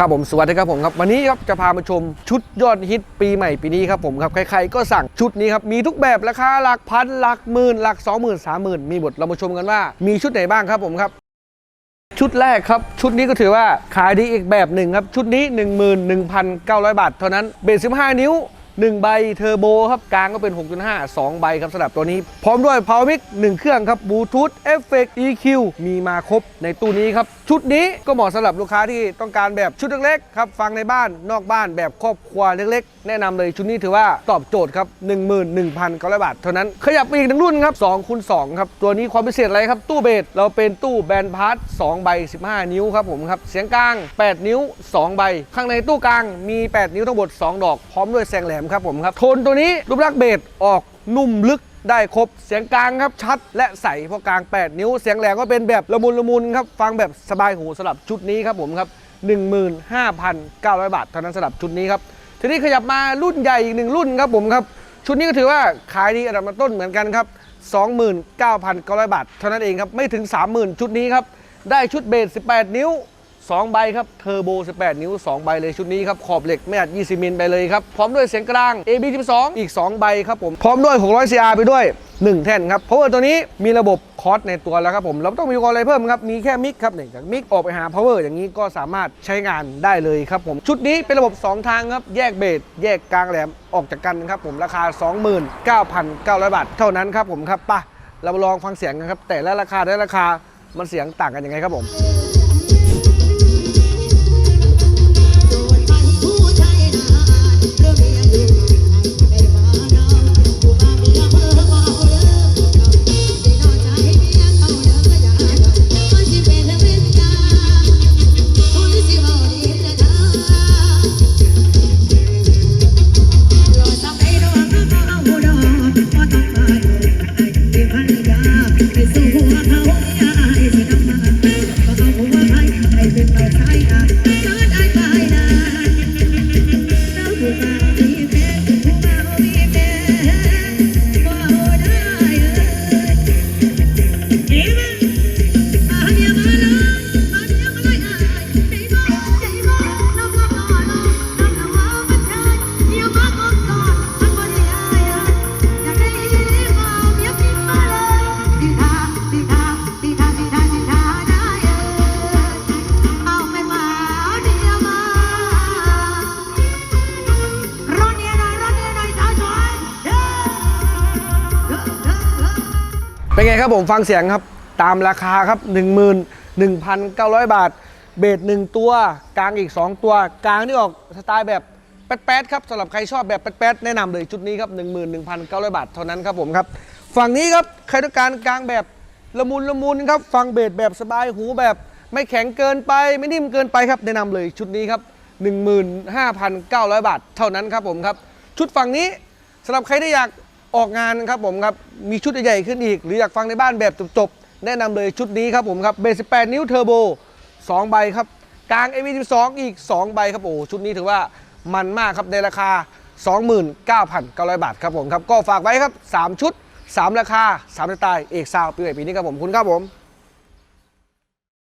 ครับผมสวัสดีครับผมครับวันนี้ครับจะพามาชมชุดยอดฮิตปีใหม่ปีนี้ครับผมครับใครๆก็สั่งชุดนี้ครับมีทุกแบบราคาหลักพันหลักหมื่นหลักสองหมื่นสามหมื่นมีหมดเรามาชมกันว่า มีชุดไหนบ้างครับผมครับ ชุดแรกครับ ชุดนี้ก็ถือว่าขายดีอีกแบบหนึ่งครับ ชุดนี้ 11,900 บาทเท่านั้นเบส15 นิ้ว 1 ใบเทอร์โบครับกลางก็เป็น 6.5 2 ใบครับสำหรับตัวนี้ พร้อมด้วย Power Mic 1เครื่องครับบลูทูธเอฟเฟกต์ EQ มีมาครบในตู้นี้ครับ ชุดนี้ก็เหมาะสำหรับลูกค้าที่ต้องการแบบชุดเล็กๆครับ ฟังในบ้านนอกบ้านแบบครอบครัวเล็กๆ แนะนำเลยชุดนี้ถือว่าตอบโจทย์ครับ 11,900 บาท เท่านั้น ขยับไปอีกหนึ่งรุ่นครับ2คูณ2ครับตัวนี้ความพิเศษอะไรครับตู้เบสเราเป็นตู้แบนพาร์ท2ใบ 15 นิ้วครับผมครับเสียงกลาง 8 นิ้ว 2 ใบ ข้างในตู้กลางมี 8 นิ้วทั้งหมด2ดอก พร้อมด้วยแสงแหลมครับผมครับ โทนตัวนี้รูปลักษณ์เบสออกนุ่มลึกได้ครบ เสียงกลางครับชัดและใสเพราะกลาง 8 นิ้ว เสียงแหลมก็เป็นแบบละมุนละมุนครับฟังแบบสบายหูสำหรับชุดนี้ครับผมครับ 15,900 บาทเท่านั้นสำหรับชุดนี้ครับทีนี้ขยับมารุ่นใหญ่อีกหนึ่งรุ่นครับผมครับชุดนี้ก็ถือว่าขายดีอันดับต้นเหมือนกันครับ 29,900 บาท เท่านั้นเองครับไม่ถึง 30,000 ชุดนี้ครับได้ชุดเบส 18 นิ้ว 2 ใบครับเทอร์โบ 18 นิ้ว 2 ใบเลยชุดนี้ครับ ขอบเหล็กไม่อัด 20 มิลไปเลยครับ พร้อมด้วยเสียงกลาง AB 12อีก 2 ใบครับผม พร้อมด้วย 600 CR ไปด้วย 1 แท่นครับ เพราะว่าตัวนี้มีระบบคอร์สในตัวแล้วครับผมเราไม่ต้องมีอุปกรณ์อะไรเพิ่มครับ มีแค่มิกครับเนี่ยจากมิกออกไปหา power อย่างนี้ก็สามารถใช้งานได้เลยครับผม ชุดนี้เป็นระบบ 2 ทางครับ แยกเบสแยกกลางแหลมออกจากกันครับผมราคา 29,900 บาท เท่านั้นครับผมครับปะเราลองฟังเสียงกันครับแต่ละราคาแต่ละราคามันเสียงต่างกันยังไงครับผม เป็นไงครับผมฟังเสียงครับ ตามราคาครับ 11,900 บาท เบส1ตัวกลางอีก 2 ตัว กลางนี่ออกสไตล์แบบแป๊ดๆครับสำหรับใครชอบแบบแป๊ดๆแนะนำเลยชุดนี้ครับ 11,900 บาทเท่านั้นครับผมครับฝั่งนี้ครับใครต้องการกลางแบบละมุนละมุนครับฟังเบสแบบสบายหูแบบไม่แข็งเกินไปไม่นิ่มเกินไปครับ แนะนำเลยชุดนี้ครับ 15,900 บาทเท่านั้นครับผมครับ ชุดฝั่งนี้สำหรับใครที่อยาก ออกงานครับผมครับ มีชุดใหญ่ขึ้นอีก หรืออยากฟังในบ้านแบบจบๆ แนะนำเลยชุดนี้ครับผมครับเบส18 นิ้วเทอร์โบ2ใบครับ กลาง AV12 อีก 2 ใบครับโอ้ชุดนี้ถือว่ามันมากครับในราคา 29,900 บาทครับผมครับ ก็ฝากไว้ครับ 3 ชุด 3 ราคา3สไตล์เอกซาวปีใหม่ปีนี้ครับผมคุณครับผม